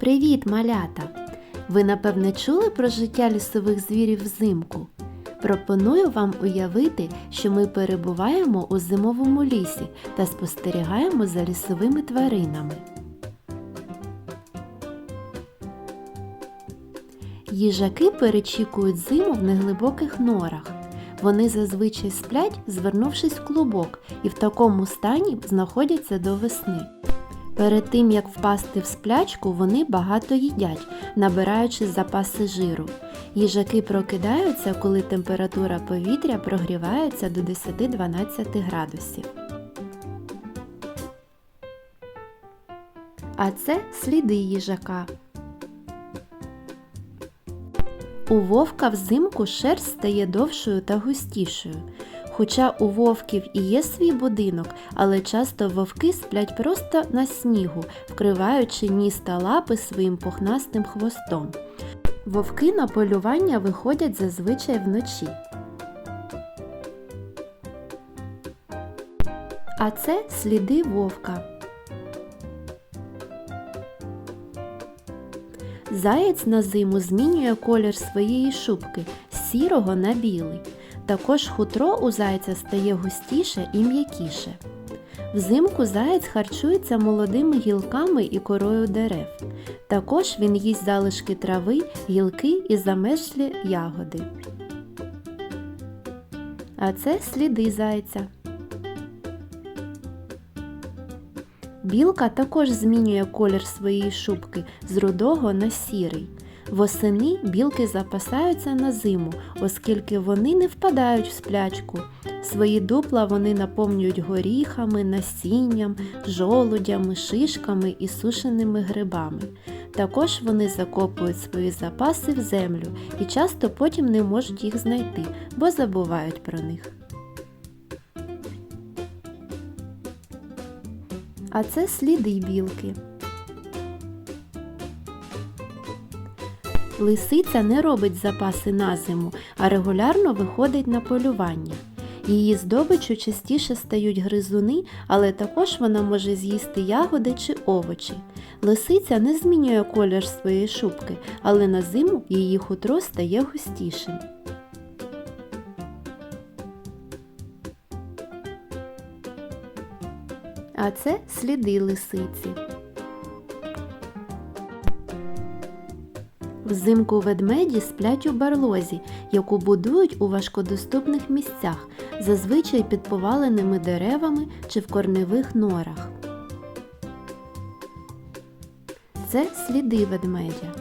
Привіт, малята! Ви напевне чули про життя лісових звірів взимку? Пропоную вам уявити, що ми перебуваємо у зимовому лісі та спостерігаємо за лісовими тваринами. Їжаки перечікують зиму в неглибоких норах. Вони зазвичай сплять, звернувшись в клубок, і в такому стані знаходяться до весни. Перед тим як впасти в сплячку, вони багато їдять, набираючи запаси жиру. Їжаки прокидаються, коли температура повітря прогрівається до 10-12 градусів. А це сліди їжака. У вовка взимку шерсть стає довшою та густішою. Хоча у вовків і є свій будинок, але часто вовки сплять просто на снігу, вкриваючи ніс та лапи своїм пухнастим хвостом. Вовки на полювання виходять зазвичай вночі. А це сліди вовка. Заєць на зиму змінює колір своєї шубки з сірого на білий. Також хутро у зайця стає густіше і м'якіше. Взимку заєць харчується молодими гілками і корою дерев. Також він їсть залишки трави, гілки і замерзлі ягоди. А це сліди зайця. Білка також змінює колір своєї шубки з рудого на сірий. Восени білки запасаються на зиму, оскільки вони не впадають в сплячку. Свої дупла вони наповнюють горіхами, насінням, жолудями, шишками і сушеними грибами. Також вони закопують свої запаси в землю і часто потім не можуть їх знайти, бо забувають про них. А це сліди білки. Лисиця не робить запаси на зиму, а регулярно виходить на полювання. Її здобичу частіше стають гризуни, але також вона може з'їсти ягоди чи овочі. Лисиця не змінює колір своєї шубки, але на зиму її хутро стає густішим. А це сліди лисиці. Взимку ведмеді сплять у барлозі, яку будують у важкодоступних місцях, зазвичай під поваленими деревами чи в корневих норах. Це сліди ведмедя.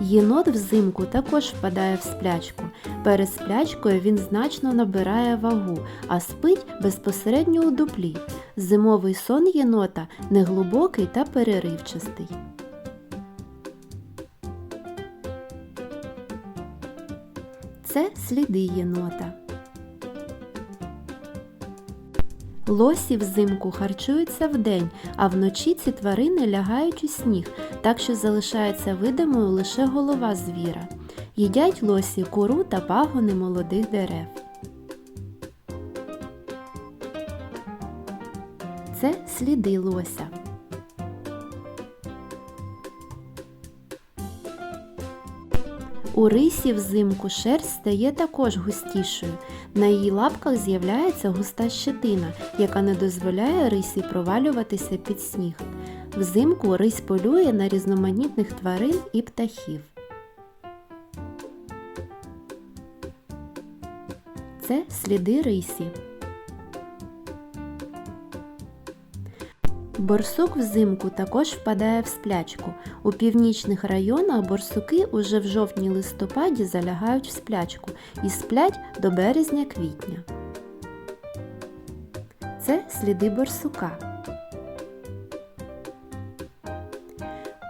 Єнот взимку також впадає в сплячку. Перед сплячкою він значно набирає вагу, а спить безпосередньо у дуплі. Зимовий сон єнота неглибокий та переривчастий. Це сліди єнота. Лосі взимку харчуються вдень, а вночі ці тварини лягають у сніг, так що залишається видимою лише голова звіра. Їдять лосі кору та пагони молодих дерев. Це сліди лося. У рисі взимку шерсть стає також густішою. На її лапках з'являється густа щетина, яка не дозволяє рисі провалюватися під сніг. Взимку рись полює на різноманітних тварин і птахів. Це сліди рисі. Борсук взимку також впадає в сплячку. У північних районах борсуки уже в жовтні-листопаді залягають в сплячку і сплять до березня-квітня. Це сліди борсука.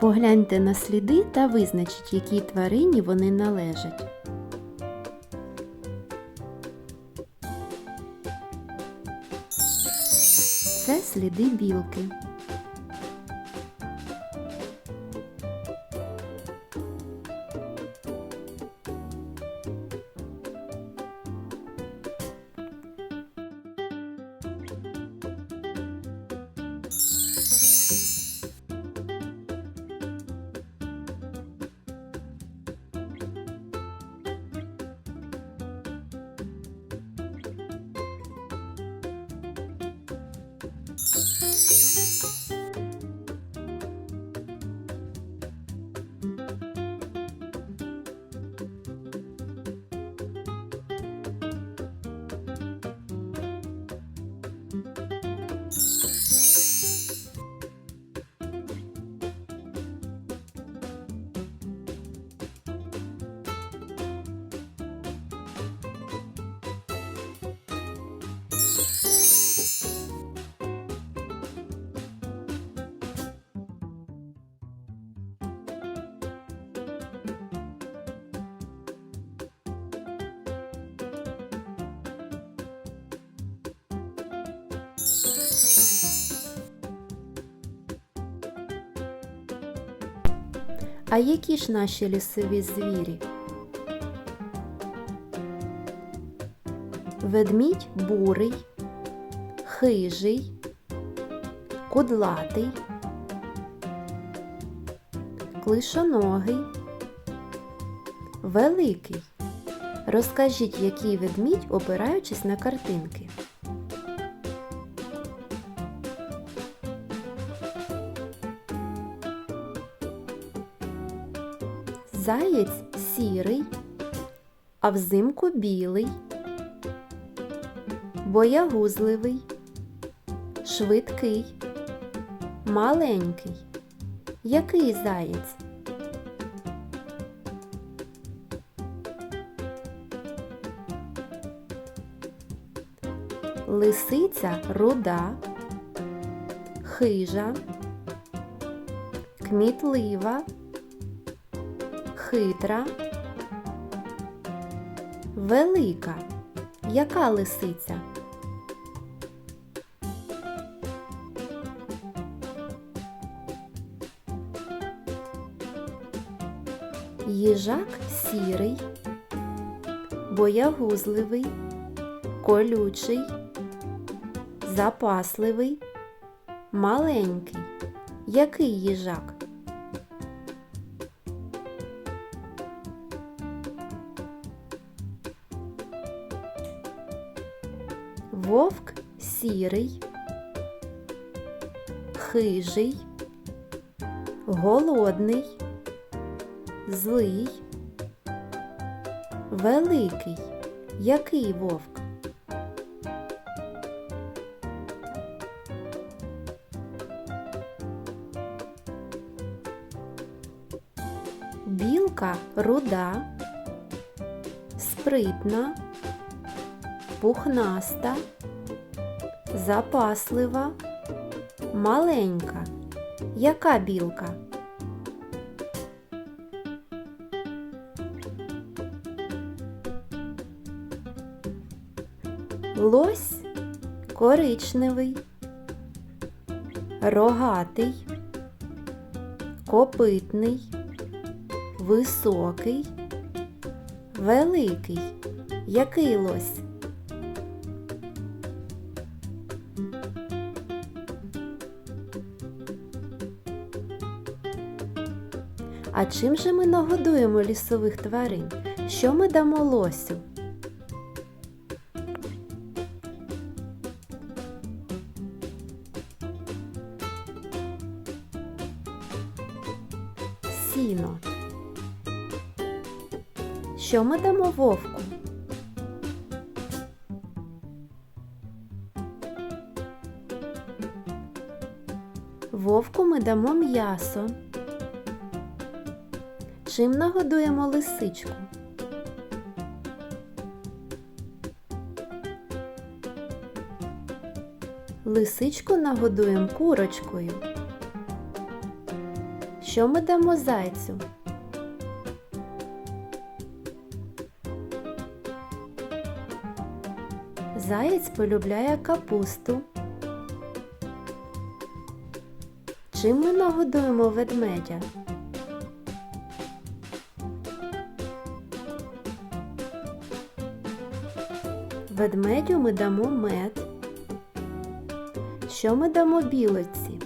Погляньте на сліди та визначіть, якій тварині вони належать. Це сліди білки. А які ж наші лісові звірі? Ведмідь бурий, хижий, кудлатий, клишоногий, великий. Розкажіть, який ведмідь, опираючись на картинки. Заєць сірий, а взимку білий, боягузливий, швидкий, маленький. Який заєць? Лисиця руда, хижа, кмітлива, хитра, велика. Яка лисиця? Їжак сірий, боягузливий, колючий, запасливий, маленький. Який їжак? Вовк сірий, хижий, голодний, злий, великий. Який вовк? Білка руда, спритна, пухнаста, запаслива, маленька. Яка білка? Лось коричневий, рогатий, копитний, високий, великий. Який лось? А чим же ми нагодуємо лісових тварин? Що ми дамо лосю? Сіно. Що ми дамо вовку? Вовку ми дамо м'ясо. Чим нагодуємо лисичку? Лисичку нагодуємо курочкою. Що ми дамо зайцю? Заєць полюбляє капусту. Чим ми нагодуємо ведмедя? Ведмедю ми дамо мед. Що ми дамо білоці?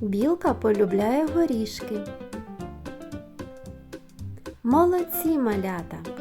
Білка полюбляє горішки. Молодці малята!